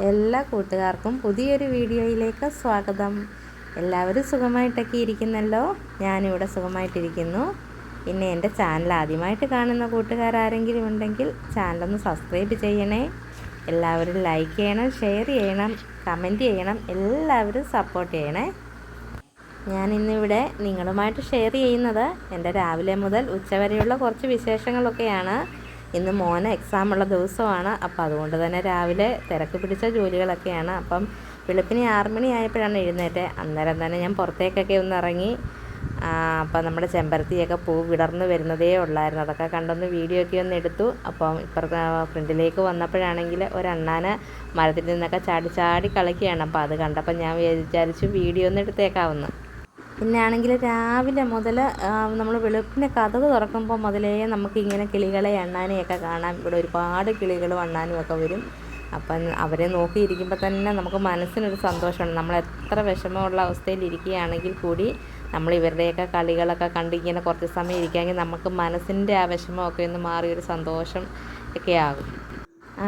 എല്ലാ കൂട്ടുകാർക്കും പുതിയൊരു വീഡിയോയിലേക്ക് സ്വാഗതം. എല്ലാവരും സുഖമായിട്ടൊക്കെ ഇരിക്കുന്നല്ലോ? ഞാനിവിടെ സുഖമായിട്ടിരിക്കുന്നു. പിന്നെ എന്റെ ചാനൽ ആദ്യമായിട്ട് കാണുന്ന കൂട്ടുകാരാരെങ്കിലും ഉണ്ടെങ്കിൽ ചാനലൊന്ന് സബ്സ്ക്രൈബ് ചെയ്യണേ. എല്ലാവരും ലൈക്ക് ചെയ്യണം ഷെയർ ചെയ്യണം കമന്റ് ചെയ്യണം എല്ലാവരും സപ്പോർട്ട് ചെയ്യണേ. ഞാൻ ഇന്നിവിടെ നിങ്ങളുമായിട്ട് ഷെയർ ചെയ്യുന്നത് എന്റെ രാവിലെ മുതൽ ഉച്ചവരെയുള്ള കുറച്ച് വിശേഷങ്ങളൊക്കെയാണ്. ഇന്ന് മോന് എക്സാം ഉള്ള ദിവസമാണ്. അപ്പോൾ അതുകൊണ്ട് തന്നെ രാവിലെ തിരക്ക് പിടിച്ച ജോലികളൊക്കെയാണ്. അപ്പം വെളുപ്പിന് ആറ് മണി ആയപ്പോഴാണ് എഴുന്നേറ്റ്. അന്നേരം തന്നെ ഞാൻ പുറത്തേക്കൊക്കെ ഒന്ന് ഇറങ്ങി അപ്പം നമ്മുടെ ചെമ്പരത്തിയൊക്കെ പൂ വിടർന്ന് വരുന്നതേ ഉള്ളായിരുന്നു. അതൊക്കെ കണ്ടൊന്ന് വീഡിയോ ഒക്കെ ഒന്ന് എടുത്തു. അപ്പം ഇപ്പുറത്തെ ഫ്രണ്ടിലേക്ക് വന്നപ്പോഴാണെങ്കിൽ ഒരണ്ണാന് മരത്തിൽ നിന്നൊക്കെ ചാടി ചാടി കളിക്കുകയാണ്. അപ്പോൾ അത് കണ്ടപ്പോൾ ഞാൻ വിചാരിച്ചു വീഡിയോ ഒന്ന് എടുത്തേക്കാവുന്നു. പിന്നെ ആണെങ്കിൽ രാവിലെ മുതൽ നമ്മൾ വെളുപ്പിനെ കഥക് തുറക്കുമ്പോൾ മുതലേ നമുക്കിങ്ങനെ കിളികളെ എണ്ണാനെയൊക്കെ കാണാം ഇവിടെ ഒരുപാട് കിളികൾ അണ്ണാനും ഒക്കെ വരും. അപ്പം അവരെ നോക്കിയിരിക്കുമ്പോൾ തന്നെ നമുക്ക് മനസ്സിനൊരു സന്തോഷമാണ്. നമ്മൾ എത്ര വിഷമമുള്ള അവസ്ഥയിൽ ഇരിക്കുകയാണെങ്കിൽ കൂടി നമ്മൾ ഇവരുടെയൊക്കെ കളികളൊക്കെ കണ്ട് ഇങ്ങനെ കുറച്ച് സമയം ഇരിക്കുകയാണെങ്കിൽ നമുക്ക് മനസ്സിന്റെ ആ വിഷമമൊക്കെ ഒന്ന് ഒരു സന്തോഷം ഒക്കെ ആകും.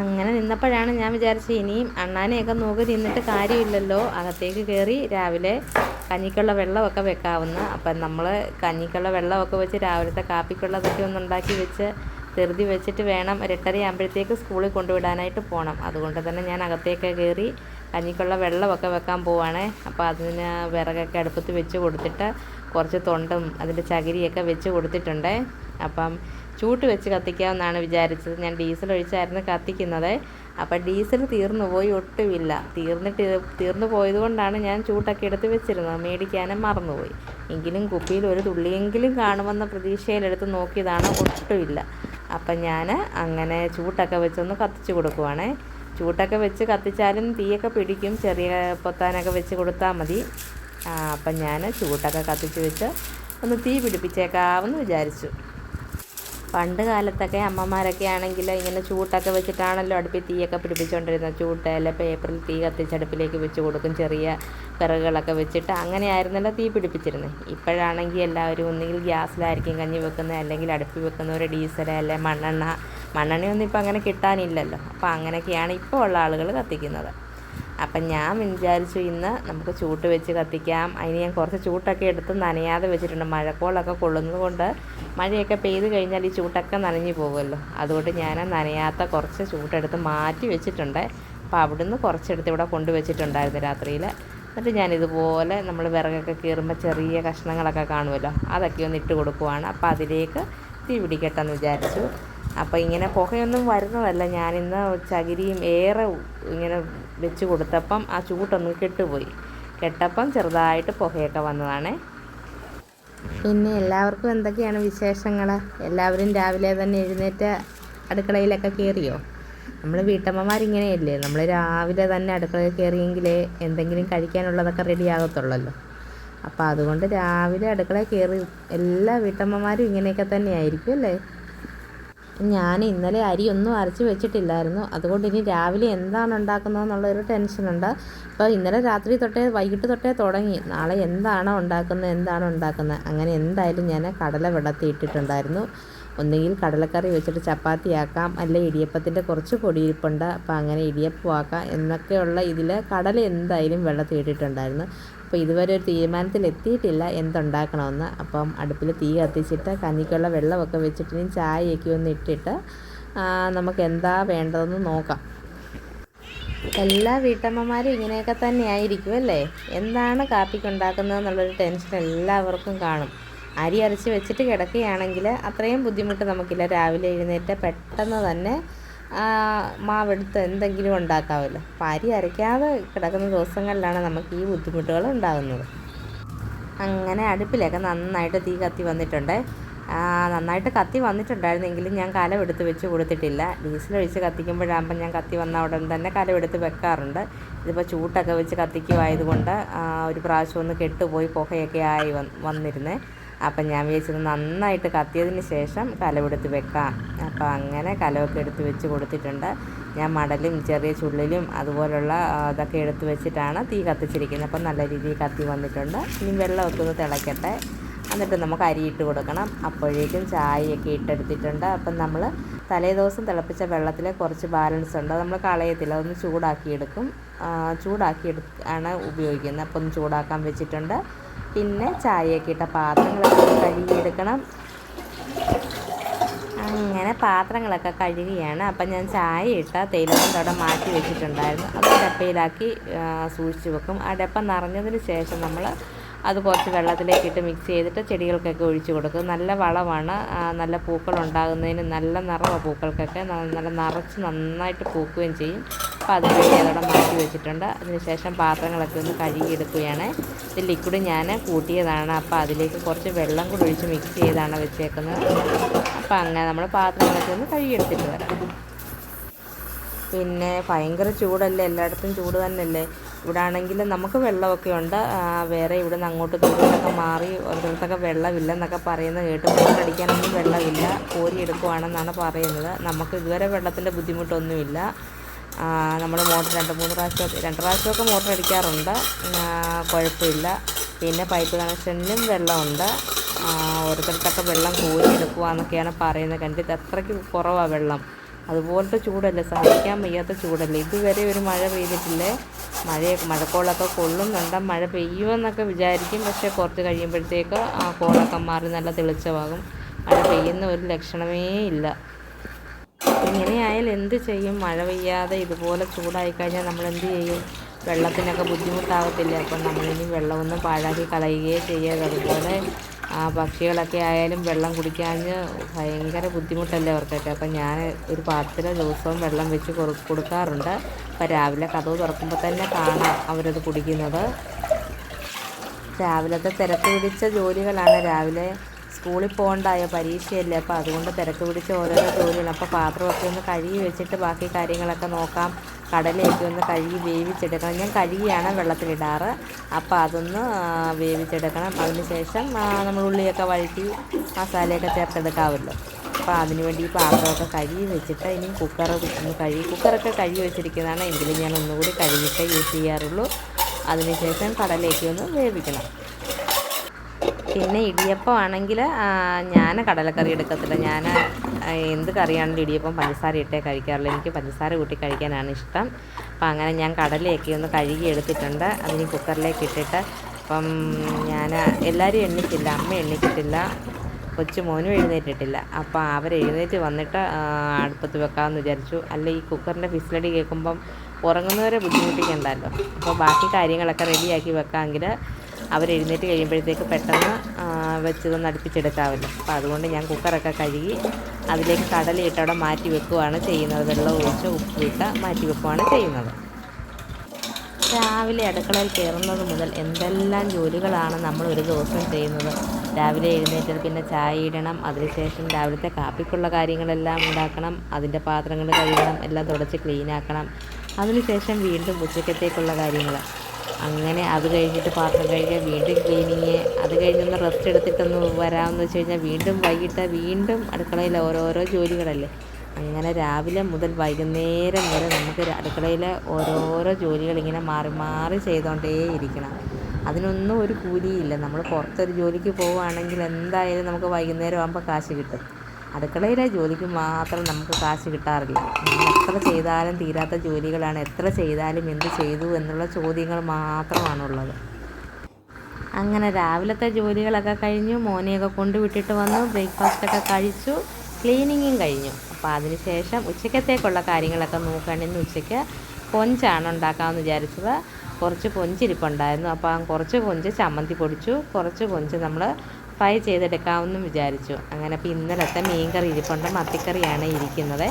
അങ്ങനെ നിന്നപ്പോഴാണ് ഞാൻ വിചാരിച്ചത് ഇനിയും അണ്ണാനെയൊക്കെ നോക്കി നിന്നിട്ട് കാര്യമില്ലല്ലോ. അകത്തേക്ക് കയറി രാവിലെ കഞ്ഞിക്കുള്ള വെള്ളമൊക്കെ വെക്കാവുന്ന അപ്പം നമ്മൾ കഞ്ഞിക്കുള്ള വെള്ളമൊക്കെ വെച്ച് രാവിലത്തെ കാപ്പിക്കുള്ളതൊക്കെ ഒന്ന് ഉണ്ടാക്കി വെച്ച് ധൃതി വെച്ചിട്ട് വേണം ഒരു എട്ടര ആകുമ്പോഴത്തേക്ക് സ്കൂളിൽ കൊണ്ടുവിടാനായിട്ട് പോകണം. അതുകൊണ്ട് തന്നെ ഞാൻ അകത്തേക്ക് കയറി കഞ്ഞിക്കുള്ള വെള്ളമൊക്കെ വെക്കാൻ പോവാണേ. അപ്പോൾ അതിന് വിറകൊക്കെ അടുപ്പത്ത് വെച്ച് കൊടുത്തിട്ട് കുറച്ച് തൊണ്ടും അതിന്റെ ചകിരിയൊക്കെ വെച്ച് കൊടുത്തിട്ടുണ്ടേ. അപ്പം ചൂട്ട് വെച്ച് കത്തിക്കാമെന്നാണ് വിചാരിച്ചത്. ഞാൻ ഡീസൽ ഒഴിച്ചായിരുന്നു കത്തിക്കുന്നത്. അപ്പം ഡീസൽ തീർന്നു പോയി ഒട്ടുമില്ല. തീർന്നിട്ട് തീർന്നു പോയതുകൊണ്ടാണ് ഞാൻ ചൂട്ടൊക്കെ എടുത്ത് വെച്ചിരുന്നത്. മേടിക്കാനും മറന്നുപോയി. എങ്കിലും കുപ്പിയിൽ ഒരു തുള്ളിയെങ്കിലും കാണുമെന്ന പ്രതീക്ഷയിലെടുത്ത് നോക്കിയതാണ് ഒട്ടുമില്ല. അപ്പം ഞാൻ അങ്ങനെ ചൂട്ടൊക്കെ വെച്ചൊന്ന് കത്തിച്ചു കൊടുക്കുവാണേ. ചൂട്ടൊക്കെ വെച്ച് കത്തിച്ചാലും തീയൊക്കെ പിടിക്കും. ചെറിയ പൊത്താനൊക്കെ വെച്ച് കൊടുത്താൽ മതി. അപ്പം ഞാൻ ചൂട്ടൊക്കെ കത്തിച്ച് വെച്ച് ഒന്ന് തീ പിടിപ്പിച്ചേക്കാമെന്ന് വിചാരിച്ചു. പണ്ട് കാലത്തൊക്കെ അമ്മമാരൊക്കെ ആണെങ്കിൽ ഇങ്ങനെ ചൂട്ടൊക്കെ വെച്ചിട്ടാണല്ലോ അടുപ്പിൽ തീയൊക്കെ പിടിപ്പിച്ചുകൊണ്ടിരുന്നത് ചൂട്ട് അല്ല പേപ്പറിൽ തീ കത്തിച്ചടുപ്പിലേക്ക് വെച്ച് കൊടുക്കും. ചെറിയ വിറകുകളൊക്കെ വെച്ചിട്ട് അങ്ങനെയായിരുന്നല്ലോ തീ പിടിപ്പിച്ചിരുന്നത് ഇപ്പോഴാണെങ്കിൽ എല്ലാവരും ഒന്നുകിൽ ഗ്യാസിലായിരിക്കും കഞ്ഞി വെക്കുന്നത് അല്ലെങ്കിൽ അടുപ്പിൽ വെക്കുന്നവർ ഡീസൽ അല്ലെ മണ്ണെണ്ണ. മണ്ണെണ്ണയൊന്നും ഇപ്പോൾ അങ്ങനെ കിട്ടാനില്ലല്ലോ. അപ്പോൾ അങ്ങനെയൊക്കെയാണ് ഇപ്പോൾ ഉള്ള ആളുകൾ കത്തിക്കുന്നത്. അപ്പം ഞാൻ വിചാരിച്ചു ഇന്ന് നമുക്ക് ചൂട്ട് വെച്ച് കത്തിക്കാം. അതിന് ഞാൻ കുറച്ച് ചൂട്ടൊക്കെ എടുത്ത് നനയാതെ വെച്ചിട്ടുണ്ട്. മഴക്കോളൊക്കെ കൊള്ളുന്നത് കൊണ്ട് മഴയൊക്കെ പെയ്ത് കഴിഞ്ഞാൽ ഈ ചൂട്ടൊക്കെ നനഞ്ഞു പോകുമല്ലോ. അതുകൊണ്ട് ഞാൻ നനയാത്ത കുറച്ച് ചൂട്ടെടുത്ത് മാറ്റി വെച്ചിട്ടുണ്ട്. അപ്പോൾ അവിടുന്ന് കുറച്ചെടുത്ത് ഇവിടെ കൊണ്ടുവച്ചിട്ടുണ്ടായിരുന്നു രാത്രിയിൽ. എന്നിട്ട് ഞാൻ ഇതുപോലെ നമ്മൾ വിറകൊക്കെ കീറുമ്പോൾ ചെറിയ കഷ്ണങ്ങളൊക്കെ കാണുമല്ലോ. അതൊക്കെ ഒന്ന് ഇട്ട് കൊടുക്കുവാണ്. അപ്പോൾ അതിലേക്ക് തീ പിടിക്കട്ടെന്ന് വിചാരിച്ചു. അപ്പോൾ ഇങ്ങനെ പുകയൊന്നും വരുന്നതല്ല. ഞാനിന്ന് ചകിരിയും ഏറെ ഇങ്ങനെ വെച്ച് കൊടുത്തപ്പം ആ ചൂട്ടൊന്ന് കെട്ടുപോയി. കെട്ടപ്പം ചെറുതായിട്ട് പുകയൊക്കെ വന്നതാണ്. പിന്നെ എല്ലാവർക്കും എന്തൊക്കെയാണ് വിശേഷങ്ങൾ എല്ലാവരും രാവിലെ തന്നെ എഴുന്നേറ്റ് അടുക്കളയിലൊക്കെ കയറിയോ നമ്മൾ വീട്ടമ്മമാരിങ്ങനെയല്ലേ? നമ്മൾ രാവിലെ തന്നെ അടുക്കളയിൽ കയറിയെങ്കിലേ എന്തെങ്കിലും കഴിക്കാനുള്ളതൊക്കെ റെഡി ആകത്തുള്ളല്ലോ അപ്പോൾ അതുകൊണ്ട് രാവിലെ അടുക്കളയിൽ കയറി എല്ലാ വീട്ടമ്മമാരും ഇങ്ങനെയൊക്കെ തന്നെയായിരിക്കും അല്ലേ? ഞാൻ ഇന്നലെ അരി ഒന്നും അരച്ച് വെച്ചിട്ടില്ലായിരുന്നു. അതുകൊണ്ട് ഇനി രാവിലെ എന്താണ് ഉണ്ടാക്കുന്നതെന്നുള്ളൊരു ടെൻഷനുണ്ട് അപ്പോൾ ഇന്നലെ രാത്രി തൊട്ടേ വൈകിട്ട് തൊട്ടേ തുടങ്ങി. നാളെ എന്താണ് ഉണ്ടാക്കുന്നത് എന്താണ് ഉണ്ടാക്കുന്നത്? അങ്ങനെ എന്തായാലും ഞാൻ കടല വെള്ളത്തിൽ ഇട്ടിട്ടുണ്ടായിരുന്നു. ഒന്നുകിൽ കടലക്കറി വെച്ചിട്ട് ചപ്പാത്തി ആക്കാം അല്ലെ ഇടിയപ്പത്തിന്റെ കുറച്ച് പൊടിയിരിപ്പുണ്ട്. അപ്പോൾ അങ്ങനെ ഇടിയപ്പം ആക്കാം എന്നൊക്കെയുള്ള ഇതിൽ കടല എന്തായാലും വെള്ളത്തിൽ ഇട്ടിട്ടുണ്ടായിരുന്നു. അപ്പോൾ ഇതുവരെ ഒരു തീരുമാനത്തിൽ എത്തിയിട്ടില്ല എന്തുണ്ടാക്കണമെന്ന്. അപ്പം അടുപ്പിൽ തീ കത്തിച്ചിട്ട് കഞ്ഞിക്കുള്ള വെള്ളമൊക്കെ വെച്ചിട്ട് ഇനി ചായയൊക്കെ ഒന്ന് ഇട്ടിട്ട് നമുക്ക് എന്താ വേണ്ടതെന്ന് നോക്കാം. എല്ലാ വീട്ടമ്മമാരും ഇങ്ങനെയൊക്കെ തന്നെ ആയിരിക്കും അല്ലേ? എന്താണ് കാപ്പിക്ക് ഉണ്ടാക്കുന്നത് എന്നുള്ളൊരു ടെൻഷൻ എല്ലാവർക്കും കാണും. അരി അരച്ച് വെച്ചിട്ട് കിടക്കുകയാണെങ്കിൽ അത്രയും ബുദ്ധിമുട്ട് നമുക്കില്ല. രാവിലെ എഴുന്നേറ്റ് പെട്ടെന്ന് തന്നെ മാവെടുത്ത് എന്തെങ്കിലും ഉണ്ടാക്കാമല്ലോ അപ്പോൾ അരി അരയ്ക്കാതെ കിടക്കുന്ന ദിവസങ്ങളിലാണ് നമുക്ക് ഈ ബുദ്ധിമുട്ടുകൾ ഉണ്ടാകുന്നത്. അങ്ങനെ അടുപ്പിലൊക്കെ നന്നായിട്ട് തീ കത്തി വന്നിട്ടുണ്ട്. നന്നായിട്ട് കത്തി വന്നിട്ടുണ്ടായിരുന്നെങ്കിലും ഞാൻ കലമെടുത്ത് വെച്ച് കൊടുത്തിട്ടില്ല. ഡീസലൊഴിച്ച് കത്തിക്കുമ്പോഴാകുമ്പോൾ ഞാൻ കത്തി വന്ന ഉടൻ തന്നെ കലമെടുത്ത് വെക്കാറുണ്ട്. ഇതിപ്പോൾ ചൂട്ടൊക്കെ വെച്ച് കത്തിക്കുമായതുകൊണ്ട് ഒരു പ്രാവശ്യം ഒന്ന് കെട്ടുപോയി പുകയൊക്കെ ആയി വന്നിരുന്നേ. അപ്പം ഞാൻ വിചാരിച്ചത് നന്നായിട്ട് കത്തിയതിന് ശേഷം കലവെടുത്ത് വെക്കാം. അപ്പോൾ അങ്ങനെ കലമൊക്കെ എടുത്ത് വെച്ച് കൊടുത്തിട്ടുണ്ട്. ഞാൻ മടലും ചെറിയ ചുള്ളിലും അതുപോലുള്ള ഇതൊക്കെ എടുത്ത് വെച്ചിട്ടാണ് തീ കത്തിച്ചിരിക്കുന്നത്. അപ്പം നല്ല രീതിയിൽ കത്തി വന്നിട്ടുണ്ട്. ഇനി വെള്ളമൊക്കെ ഒന്ന് തിളയ്ക്കട്ടെ എന്നിട്ട് നമുക്ക് അരി ഇട്ട് കൊടുക്കണം. അപ്പോഴേക്കും ചായയൊക്കെ ഇട്ടെടുത്തിട്ടുണ്ട്. അപ്പം നമ്മൾ തലേദിവസം തിളപ്പിച്ച വെള്ളത്തിൽ കുറച്ച് ബാലൻസ് ഉണ്ട്. നമ്മൾ കളയത്തില്ല. അതൊന്ന് ചൂടാക്കിയെടുക്കും. ചൂടാക്കി എടു ആണ് ഉപയോഗിക്കുന്നത്. അപ്പോൾ ഒന്ന് ചൂടാക്കാൻ വെച്ചിട്ടുണ്ട്. പിന്നെ ചായയൊക്കെ ഇട്ട പാത്രങ്ങളൊക്കെ കഴുകിയെടുക്കണം. അങ്ങനെ പാത്രങ്ങളൊക്കെ കഴുകിയാണ്. അപ്പം ഞാൻ ചായ ഇട്ട തേയിലപ്പം അവിടെ മാറ്റി വെച്ചിട്ടുണ്ടായിരുന്നു. അത് ഡപ്പയിലാക്കി സൂക്ഷിച്ചു വെക്കും. ആ ഡപ്പ നിറഞ്ഞതിന് ശേഷം നമ്മൾ അത് കുറച്ച് വെള്ളത്തിലേക്ക് ഇട്ട് മിക്സ് ചെയ്തിട്ട് ചെടികൾക്കൊക്കെ ഒഴിച്ചു കൊടുക്കും. നല്ല വളമാണ്. നല്ല പൂക്കൾ ഉണ്ടാകുന്നതിന് നല്ല നിറമാണ് പൂക്കൾക്കൊക്കെ നല്ല നിറച്ച് നന്നായിട്ട് പൂക്കുകയും ചെയ്യും. അപ്പോൾ അതിനുവേണ്ടി അതോടെ മാറ്റി വെച്ചിട്ടുണ്ട്. അതിനുശേഷം പാത്രങ്ങളൊക്കെ ഒന്ന് കഴുകിയെടുക്കുകയാണ് ഇത് ലിക്വിഡ് ഞാൻ കൂട്ടിയതാണ്. അപ്പോൾ അതിലേക്ക് കുറച്ച് വെള്ളം കൂടി ഒഴിച്ച് മിക്സ് ചെയ്താണ് വെച്ചേക്കുന്നത്. അപ്പോൾ അങ്ങനെ നമ്മൾ പാത്രങ്ങളൊക്കെ ഒന്ന് കഴുകിയെടുത്തിട്ട് വരാം. പിന്നെ ഭയങ്കര ചൂടല്ലേ? എല്ലായിടത്തും ചൂട് തന്നെയല്ലേ? ഇവിടെ ആണെങ്കിൽ നമുക്ക് വെള്ളമൊക്കെ ഉണ്ട്. വേറെ ഇവിടെ നിന്ന് അങ്ങോട്ട് ദൂരത്തൊക്കെ മാറി ഓരോരുത്തൊക്കെ വെള്ളമില്ല എന്നൊക്കെ പറയുന്നത് കേട്ട് അടിക്കാനൊന്നും വെള്ളമില്ല. കോരി എടുക്കുവാണെന്നാണ് പറയുന്നത്. നമുക്ക് ഇതുവരെ വെള്ളത്തിന്റെ ബുദ്ധിമുട്ടൊന്നുമില്ല. നമ്മൾ മോട്ടർ രണ്ട് മൂന്ന് പ്രാവശ്യം രണ്ട് പ്രാവശ്യമൊക്കെ മോട്ടർ അടിക്കാറുണ്ട്. കുഴപ്പമില്ല. പിന്നെ പൈപ്പ് കണക്ഷനിലും വെള്ളമുണ്ട്. ഓരോരുത്തർക്കൊക്കെ വെള്ളം കോരി എടുക്കുവാന്നൊക്കെയാണ് പറയുന്നത് കണ്ടിട്ട് അത്രയ്ക്ക് കുറവാണ് വെള്ളം. അതുപോലത്തെ ചൂടല്ലേ സഹിക്കാൻ വയ്യാത്ത ചൂടല്ലേ. ഇതുവരെ ഒരു മഴ പെയ്തിട്ടില്ലേ? മഴയൊക്കെ മഴക്കോളൊക്കെ കൊള്ളുന്നുണ്ട്. മഴ പെയ്യുമെന്നൊക്കെ വിചാരിക്കും. പക്ഷേ കുറച്ച് കഴിയുമ്പോഴത്തേക്ക് ആ കോളൊക്കെ മാറി നല്ല തെളിച്ചമാകും. മഴ പെയ്യുന്ന ഒരു ലക്ഷണമേ ഇല്ല. ഇങ്ങനെയായാൽ എന്ത് ചെയ്യും? മഴ പെയ്യാതെ ഇതുപോലെ ചൂടായി കഴിഞ്ഞാൽ നമ്മൾ എന്ത് ചെയ്യും? വെള്ളത്തിനൊക്കെ ബുദ്ധിമുട്ടാകത്തില്ല അപ്പം നമ്മളിനി വെള്ളമൊന്നും പാഴാക്കി കളയുകയേ ചെയ്യരുത്. അതുപോലെ ആ പക്ഷികളൊക്കെ ആയാലും വെള്ളം കുടിക്കാഞ്ഞ് ഭയങ്കര ബുദ്ധിമുട്ടല്ലേ അവർക്കൊക്കെ. അപ്പം ഞാൻ ഒരു പാത്രത്തിൽ ദിവസവും വെള്ളം വെച്ച് കൊടുക്കാറുണ്ട്. അപ്പം രാവിലെ കഥവ് തുറക്കുമ്പോൾ തന്നെ കാണാം അവരത് കുടിക്കുന്നത്. രാവിലത്തെ തിരക്ക് പിടിച്ച ജോലികളാണ് രാവിലെ സ്കൂളിൽ പോകേണ്ടായ പരീക്ഷയല്ലേ. അപ്പോൾ അതുകൊണ്ട് തിരക്ക് പിടിച്ച ഓരോരോ ജോലികൾ അപ്പോൾ പാത്രമൊക്കെ ഒന്ന് കഴുകി വെച്ചിട്ട് ബാക്കി കാര്യങ്ങളൊക്കെ നോക്കാം. കടലയൊക്കെ ഒന്ന് കഴുകി വേവിച്ചെടുക്കണം. ഞാൻ കഴുകിയാണ് വെള്ളത്തിലിടാറ്. അപ്പോൾ അതൊന്ന് വേവിച്ചെടുക്കണം. അതിന് ശേഷം നമ്മൾ ഉള്ളിയൊക്കെ വഴറ്റി മസാലയൊക്കെ ചേർത്തെടുക്കാമല്ലോ. അപ്പോൾ അതിന് വേണ്ടി ഈ പാത്രമൊക്കെ കഴുകി വെച്ചിട്ട് ഇനി കുക്കർ കഴുകി കുക്കറൊക്കെ കഴുകി വെച്ചിരിക്കുന്നതാണ് എങ്കിലും ഞാൻ ഒന്നുകൂടി കഴുകിയിട്ട് യൂസ് ചെയ്യാറുള്ളൂ. അതിനുശേഷം കടലേക്ക് ഒന്ന് വേവിക്കണം. പിന്നെ ഇടിയപ്പം ആണെങ്കിൽ ഞാൻ കടലക്കറി എടുക്കത്തില്ല. ഞാൻ എന്ത് കറിയാണെങ്കിലും ഇടിയപ്പം പഞ്ചസാര ഇട്ടേ കഴിക്കാറുള്ളൂ. എനിക്ക് പഞ്ചസാര കൂട്ടി കഴിക്കാനാണ് ഇഷ്ടം. അപ്പം അങ്ങനെ ഞാൻ കടലയൊക്കെ ഒന്ന് കഴുകി എടുത്തിട്ടുണ്ട്. അതിന് കുക്കറിലേക്ക് ഇട്ടിട്ട് അപ്പം ഞാൻ എല്ലാവരും എണ്ണിച്ചില്ല അമ്മ എണ്ണിച്ചിട്ടില്ല കൊച്ചു മോനും എഴുന്നേറ്റിട്ടില്ല. അപ്പോൾ അവർ എഴുന്നേറ്റ് വന്നിട്ട് അടുപ്പത്ത് വെക്കാമെന്ന് വിചാരിച്ചു. അല്ല ഈ കുക്കറിന്റെ ഫിസിലടി കേൾക്കുമ്പം ഉറങ്ങുന്നവരെ ബുദ്ധിമുട്ടിക്കണ്ടല്ലോ. അപ്പോൾ ബാക്കി കാര്യങ്ങളൊക്കെ റെഡിയാക്കി വെക്കാമെങ്കിൽ അവരെഴുന്നേറ്റ് കഴിയുമ്പോഴത്തേക്ക് പെട്ടെന്ന് വെച്ചതൊന്നും അടുപ്പിച്ചെടുക്കാമല്ലോ അപ്പോൾ അതുകൊണ്ട് ഞാൻ കുക്കറൊക്കെ കഴുകി അതിലേക്ക് കടലയിട്ട് അവിടെ മാറ്റി വെക്കുകയാണ് ചെയ്യുന്നത്. വെള്ളം ഒഴിച്ച് ഉപ്പിട്ട് മാറ്റി വെക്കുകയാണ് ചെയ്യുന്നത്. രാവിലെ അടുക്കളയിൽ കയറുന്നത് മുതൽ എന്തെല്ലാം ജോലികളാണ് നമ്മൾ ഒരു ദിവസം ചെയ്യുന്നത്? രാവിലെ എഴുന്നേറ്റത് പിന്നെ ചായ ഇടണം അതിനുശേഷം രാവിലത്തെ കാപ്പിക്കുള്ള കാര്യങ്ങളെല്ലാം ഉണ്ടാക്കണം അതിന്റെ പാത്രങ്ങൾ കഴുകണം എല്ലാം തുടച്ച് ക്ലീനാക്കണം അതിനുശേഷം വീണ്ടും ഉച്ചക്കത്തേക്കുള്ള കാര്യങ്ങൾ. അങ്ങനെ അത് കഴിഞ്ഞിട്ട് പാത്രം കഴുകുക വീണ്ടും ക്ലീനിങ് അത് കഴിഞ്ഞൊന്ന് റെസ്റ്റ് എടുത്തിട്ടൊന്ന് വരാമെന്ന് വെച്ച് കഴിഞ്ഞാൽ വീണ്ടും വൈകിട്ട് വീണ്ടും അടുക്കളയിൽ ഓരോരോ ജോലികളല്ലേ. അങ്ങനെ രാവിലെ മുതൽ വൈകുന്നേരം വരെ നമുക്ക് അടുക്കളയിൽ ഓരോരോ ജോലികൾ ഇങ്ങനെ മാറി മാറി ചെയ്തുകൊണ്ടേ ഇരിക്കണം. അതിനൊന്നും ഒരു കൂലിയില്ല. നമ്മൾ പുറത്തൊരു ജോലിക്ക് പോവുകയാണെങ്കിൽ എന്തായാലും നമുക്ക് വൈകുന്നേരം ആകുമ്പോൾ കാശ് കിട്ടും. അടുക്കളയിലെ ജോലിക്ക് മാത്രം നമുക്ക് കാശ് കിട്ടാറില്ല. എത്ര ചെയ്താലും തീരാത്ത ജോലികളാണ്. എത്ര ചെയ്താലും എന്ത് ചെയ്തു എന്നുള്ള ചോദ്യങ്ങൾ മാത്രമാണുള്ളത്. അങ്ങനെ രാവിലത്തെ ജോലികളൊക്കെ കഴിഞ്ഞു. മോനെയൊക്കെ കൊണ്ടുവിട്ടിട്ട് വന്നു. ബ്രേക്ക്ഫാസ്റ്റൊക്കെ കഴിച്ചു. ക്ലീനിങ്ങും കഴിഞ്ഞു. അപ്പോൾ അതിനുശേഷം ഉച്ചക്കത്തേക്കുള്ള കാര്യങ്ങളൊക്കെ നോക്കുകയാണെങ്കിൽ ഉച്ചയ്ക്ക് കൊഞ്ചാണ് ഉണ്ടാക്കാമെന്ന് വിചാരിച്ചത്. കുറച്ച് കൊഞ്ചിരിപ്പുണ്ടായിരുന്നു അപ്പം കുറച്ച് കൊഞ്ച് ചമ്മന്തി പൊടിച്ചു. കുറച്ച് കൊഞ്ച് നമ്മൾ ഫ്രൈ ചെയ്തെടുക്കാമെന്നും വിചാരിച്ചു. അങ്ങനെ അപ്പോൾ ഇന്നലത്തെ മീൻ കറി ഇരിപ്പുണ്ട് മത്തിക്കറിയാണ് ഇരിക്കുന്നത്.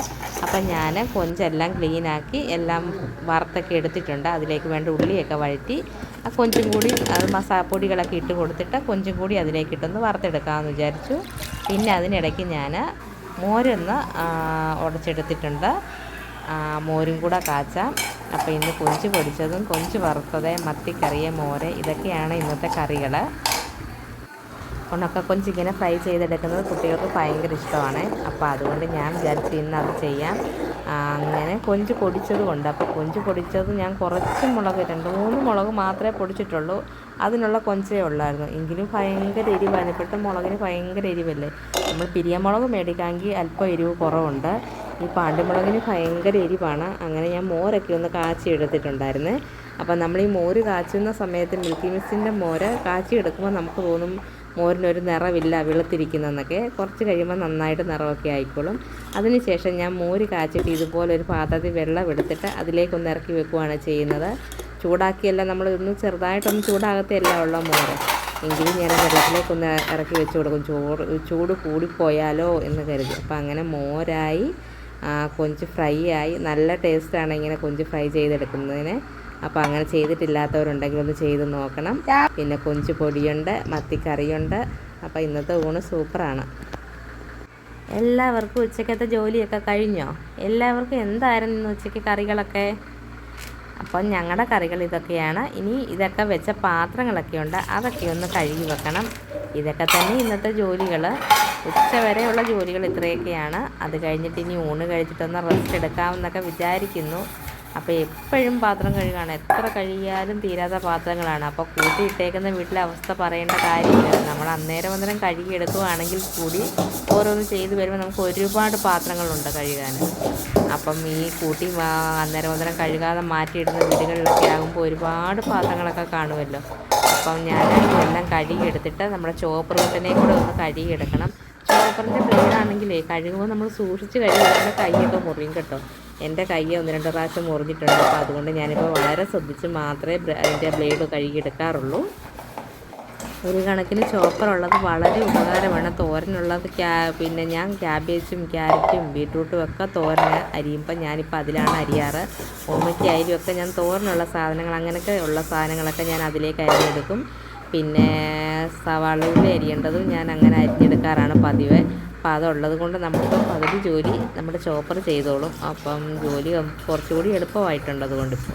അപ്പം ഞാൻ കൊഞ്ചെല്ലാം ക്ലീനാക്കി എല്ലാം വറുത്തൊക്കെ എടുത്തിട്ടുണ്ട്. അതിലേക്ക് വേണ്ട ഉള്ളിയൊക്കെ വഴറ്റി ആ കൊഞ്ചും കൂടി അത് മസാലപ്പൊടികളൊക്കെ ഇട്ട് കൊടുത്തിട്ട് കൊഞ്ചും കൂടി അതിലേക്ക് ഇട്ടൊന്ന് വറുത്തെടുക്കാമെന്ന് വിചാരിച്ചു. പിന്നെ അതിനിടയ്ക്ക് ഞാൻ മോരൊന്ന് ഉടച്ചെടുത്തിട്ടുണ്ട്. മോരും കൂടെ കാച്ചാം. അപ്പോൾ ഇന്ന് കൊഞ്ച് പൊടിച്ചതും കൊഞ്ച് വറുത്തത് മത്തിക്കറിയ മോര് ഇതൊക്കെയാണ് ഇന്നത്തെ കറികൾ കൊഞ്ച് ഇങ്ങനെ ഫ്രൈ ചെയ്തെടുക്കുന്നത് കുട്ടികൾക്ക് ഭയങ്കര ഇഷ്ടമാണ്. അപ്പോൾ അതുകൊണ്ട് ഞാൻ വിചാരിച്ചു ഇന്ന് അത് ചെയ്യാം അങ്ങനെ കൊഞ്ച് പൊടിച്ചത് കൊണ്ട്. അപ്പോൾ കൊഞ്ച് പൊടിച്ചത് ഞാൻ കുറച്ച് മുളക് രണ്ട് മൂന്ന് മുളക് മാത്രമേ പൊടിച്ചിട്ടുള്ളൂ. അതിനുള്ള കൊഞ്ചേ ഉള്ളായിരുന്നു. എങ്കിലും ഭയങ്കര എരിവാണ്. ഇപ്പോഴത്തെ മുളകിന് ഭയങ്കര എരിവല്ലേ? നമ്മൾ പിരിയമുളക് മേടിക്കാമെങ്കിൽ അല്പം എരിവ് കുറവുണ്ട്. ഈ പാണ്ടിമുളകിന് ഭയങ്കര എരിവാണ്. അങ്ങനെ ഞാൻ മോരൊക്കെ ഒന്ന് കാച്ചി എടുത്തിട്ടുണ്ടായിരുന്നേ. അപ്പോൾ നമ്മൾ ഈ മോര് കാച്ചുന്ന സമയത്ത് മിൽക്കി മിസ്സിന്റെ മോര് കാച്ചി എടുക്കുമ്പോൾ നമുക്ക് തോന്നും മോരിനൊരു നിറമില്ല വെളുത്തിരിക്കുന്നതെന്നൊക്കെ കുറച്ച് കഴിയുമ്പോൾ നന്നായിട്ട് നിറമൊക്കെ ആയിക്കോളും. അതിനുശേഷം ഞാൻ മോര് കാച്ചിട്ട് ഇതുപോലെ ഒരു പാത്രത്തിൽ വെള്ളം എടുത്തിട്ട് അതിലേക്കൊന്ന് ഇറക്കി വെക്കുകയാണ് ചെയ്യുന്നത്. ചൂടാക്കിയല്ല നമ്മൾ ഇന്ന് ചെറുതായിട്ടൊന്നും ചൂടാകത്തില്ല ഉള്ള മോര്. എങ്കിലും ഞാൻ വെള്ളത്തിലേക്കൊന്ന് ഇറക്കി വെച്ച് കൊടുക്കും. ചോറ് ചൂട് കൂടിപ്പോയാലോ എന്ന് കരുതി. അപ്പോൾ അങ്ങനെ മോരായി കൊഞ്ച് ഫ്രൈ ആയി. നല്ല ടേസ്റ്റാണ് ഇങ്ങനെ കൊഞ്ച് ഫ്രൈ ചെയ്തെടുക്കുന്നതിന്. അപ്പോൾ അങ്ങനെ ചെയ്തിട്ടില്ലാത്തവരുണ്ടെങ്കിൽ ഒന്ന് ചെയ്ത് നോക്കണം. പിന്നെ കൊഞ്ച് പൊടിയുണ്ട് മത്തിക്കറിയുണ്ട്. അപ്പോൾ ഇന്നത്തെ ഊണ് സൂപ്പറാണ്. എല്ലാവർക്കും ഉച്ചക്കത്തെ ജോലിയൊക്കെ കഴിഞ്ഞോ? എല്ലാവർക്കും എന്തായിരുന്നു ഇന്ന് ഉച്ചയ്ക്ക് കറികളൊക്കെ? അപ്പം ഞങ്ങളുടെ കറികൾ ഇതൊക്കെയാണ്. ഇനി ഇതൊക്കെ വെച്ച പാത്രങ്ങളൊക്കെ ഉണ്ട്. അതൊക്കെ ഒന്ന് കഴുകി വെക്കണം. ഇതൊക്കെ തന്നെ ഇന്നത്തെ ജോലികൾ ഉച്ചവരെയുള്ള ജോലികൾ ഇത്രയൊക്കെയാണ്. അത് കഴിഞ്ഞിട്ട് ഇനി ഊണ് കഴിച്ചിട്ടൊന്ന് റെസ്റ്റ് എടുക്കാമെന്നൊക്കെ വിചാരിക്കുന്നു. അപ്പോൾ എപ്പോഴും പാത്രം കഴുകാണ്. എത്ര കഴുകിയാലും തീരാത്ത പാത്രങ്ങളാണ്. അപ്പോൾ കൂട്ടിയിട്ടേക്കുന്ന വീട്ടിലെ അവസ്ഥ പറയേണ്ട കാര്യമില്ല. നമ്മൾ അന്നേരം അന്നേരം കഴുകി എടുക്കുകയാണെങ്കിൽ കൂടി ഓരോന്ന് ചെയ്ത് വരുമ്പോൾ നമുക്ക് ഒരുപാട് പാത്രങ്ങളുണ്ട് കഴുകാൻ. അപ്പം ഈ കൂട്ടി അന്നേരം അന്നേരം കഴുകാതെ മാറ്റിയിടുന്ന വീടുകളിലൊക്കെ ആകുമ്പോൾ ഒരുപാട് പാത്രങ്ങളൊക്കെ കാണുമല്ലോ. അപ്പം ഞാൻ എല്ലാം കഴുകിയെടുത്തിട്ട് നമ്മുടെ ചോപ്പർ കൊണ്ടനെ കൂടെ ഒന്ന് കഴുകിയെടുക്കണം. ചോപ്പറിന്റെ ബ്ലേഡാണെങ്കിലേ കഴുകുമ്പോൾ നമ്മൾ സൂക്ഷിച്ച് കഴുകുമ്പോൾ കൈയൊക്കെ മുറിയും കേട്ടോ. എന്റെ കൈ ഒന്ന് രണ്ട് പ്രാവശ്യം മുറിഞ്ഞിട്ടുണ്ട്. അപ്പോൾ അതുകൊണ്ട് ഞാനിപ്പോൾ വളരെ ശ്രദ്ധിച്ച് മാത്രമേ അതിന്റെ ബ്ലേഡ് കഴുകിയെടുക്കാറുള്ളൂ ഒരു കണക്കിന് ചോപ്പറുള്ളത് വളരെ ഉപകാരമാണ്. തോരനുള്ളത് ക്യാ പിന്നെ ഞാൻ ക്യാബേജും ക്യാരറ്റും ബീട്രൂട്ടും ഒക്കെ തോരന് അരിയുമ്പോൾ ഞാനിപ്പോൾ അതിലാണ് അരിയാറ്. ഉമ്മയ്ക്കായാലും ഒക്കെ ഞാൻ തോരനുള്ള സാധനങ്ങൾ അങ്ങനെയൊക്കെ ഉള്ള സാധനങ്ങളൊക്കെ ഞാൻ അതിലേക്ക് അരിഞ്ഞെടുക്കും. പിന്നെ സവാളയിൽ അരിയേണ്ടതും ഞാൻ അങ്ങനെ അരിഞ്ഞെടുക്കാറാണ് പതിവ്. അപ്പം അതുള്ളത് കൊണ്ട് നമുക്ക് പകുതി ജോലി നമ്മുടെ ചോപ്പർ ചെയ്തോളും. അപ്പം ജോലി കുറച്ചുകൂടി എളുപ്പമായിട്ടുണ്ട് അതുകൊണ്ടിപ്പോൾ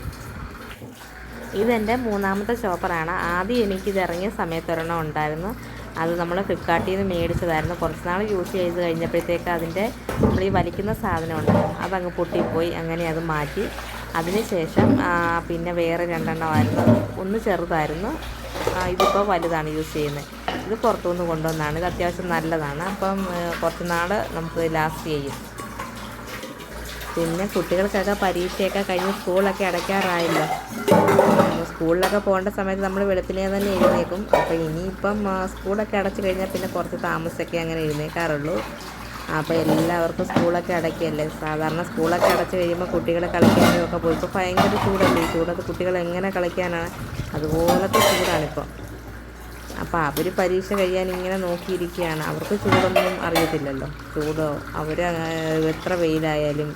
ഇതെന്റെ മൂന്നാമത്തെ ചോപ്പറാണ്. ആദ്യം എനിക്കിത് ഇറങ്ങിയ സമയത്തൊരെണ്ണം ഉണ്ടായിരുന്നു. അത് നമ്മൾ ഫ്ലിപ്കാർട്ടിൽ നിന്ന് മേടിച്ചതായിരുന്നു. കുറച്ച് നാൾ യൂസ് ചെയ്ത് കഴിഞ്ഞപ്പോഴത്തേക്ക് അതിന്റെ നമ്മൾ ഈ വലിക്കുന്ന സാധനമുണ്ട് അതങ്ങ് പൊട്ടിപ്പോയി. അങ്ങനെ അത് മാറ്റി. അതിനുശേഷം പിന്നെ വേറെ രണ്ടെണ്ണമായിരുന്നു. ഒന്ന് ചെറുതായിരുന്നു. ഇതിപ്പോൾ വലുതാണ് യൂസ് ചെയ്യുന്നത്. ഇത് പുറത്തുനിന്ന് കൊണ്ടുവന്നാണ്. ഇത് അത്യാവശ്യം നല്ലതാണ്. അപ്പം കുറച്ച് നാൾ നമുക്ക് ലാസ്റ്റ് ചെയ്യും. പിന്നെ കുട്ടികൾക്കൊക്കെ പരീക്ഷയൊക്കെ കഴിഞ്ഞ് സ്കൂളൊക്കെ അടയ്ക്കാറായല്ലോ. സ്കൂളിലൊക്കെ പോകേണ്ട സമയത്ത് നമ്മൾ വെളുപ്പിനെ തന്നെ എഴുന്നേക്കും അപ്പോൾ ഇനിയിപ്പം സ്കൂളൊക്കെ അടച്ചു കഴിഞ്ഞാൽ പിന്നെ കുറച്ച് താമസിച്ചൊക്കെ അങ്ങനെ എഴുന്നേക്കാറുള്ളൂ അപ്പോൾ എല്ലാവർക്കും സ്കൂളൊക്കെ അടയ്ക്കല്ലേ? സാധാരണ സ്കൂളൊക്കെ അടച്ചു കഴിയുമ്പോൾ കുട്ടികളെ കളിക്കാനും ഒക്കെ പോയി. ഇപ്പോൾ ഭയങ്കര ചൂടല്ലേ? ചൂടത്ത് കുട്ടികൾ എങ്ങനെ കളിക്കാനാണ് അതുപോലത്തെ ചൂടാണിപ്പോൾ അപ്പോൾ അവർ പരീക്ഷ കഴിയാൻ ഇങ്ങനെ നോക്കിയിരിക്കുകയാണ് അവർക്ക് ചൂടൊന്നും അറിയത്തില്ലല്ലോ. ചൂടോ അവർ എത്ര വെയിലായാലും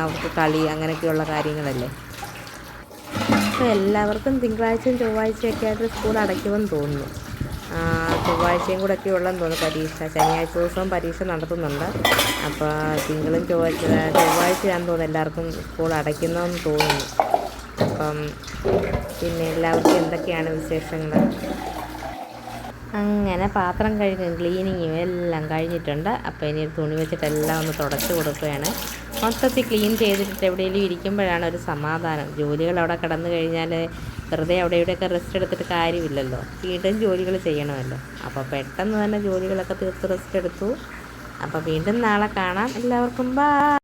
അവർക്ക് കളി അങ്ങനെയൊക്കെയുള്ള കാര്യങ്ങളല്ലേ. അപ്പോൾ എല്ലാവർക്കും തിങ്കളാഴ്ചയും ചൊവ്വാഴ്ചയൊക്കെ ആയിട്ട് സ്കൂൾ അടയ്ക്കുമെന്ന് തോന്നുന്നു. ചൊവ്വാഴ്ചയും കൂടെ ഒക്കെ ഉള്ളതെന്ന് തോന്നുന്നു പരീക്ഷ. ശനിയാഴ്ച ദിവസവും പരീക്ഷ നടത്തുന്നുണ്ട്. അപ്പോൾ തിങ്കളും ചൊവ്വാഴ്ച ചൊവ്വാഴ്ചയാണെന്ന് തോന്നുന്നു എല്ലാവർക്കും സ്കൂൾ അടയ്ക്കുന്നതെന്ന് തോന്നുന്നു. അപ്പം പിന്നെ എല്ലാവർക്കും എന്തൊക്കെയാണ് വിശേഷങ്ങൾ അങ്ങനെ പാത്രം കഴുകും ക്ലീനിങ്ങും എല്ലാം കഴിഞ്ഞിട്ടുണ്ട്. അപ്പോൾ ഇനി ഒരു തുണി വെച്ചിട്ട് എല്ലാം ഒന്ന് തുടച്ച് കൊടുക്കുകയാണ്. മൊത്തത്തിൽ ക്ലീൻ ചെയ്തിട്ട് എവിടെയെങ്കിലും ഇരിക്കുമ്പോഴാണ് ഒരു സമാധാനം. ജോലികൾ അവിടെ കിടന്നു കഴിഞ്ഞാൽ വെറുതെ അവിടെ റെസ്റ്റ് എടുത്തിട്ട് കാര്യമില്ലല്ലോ. വീണ്ടും ജോലികൾ ചെയ്യണമല്ലോ. അപ്പോൾ പെട്ടെന്ന് തന്നെ ജോലികളൊക്കെ തീർത്ത് റെസ്റ്റ് എടുത്തു. അപ്പോൾ വീണ്ടും നാളെ കാണാം. എല്ലാവർക്കും ബാ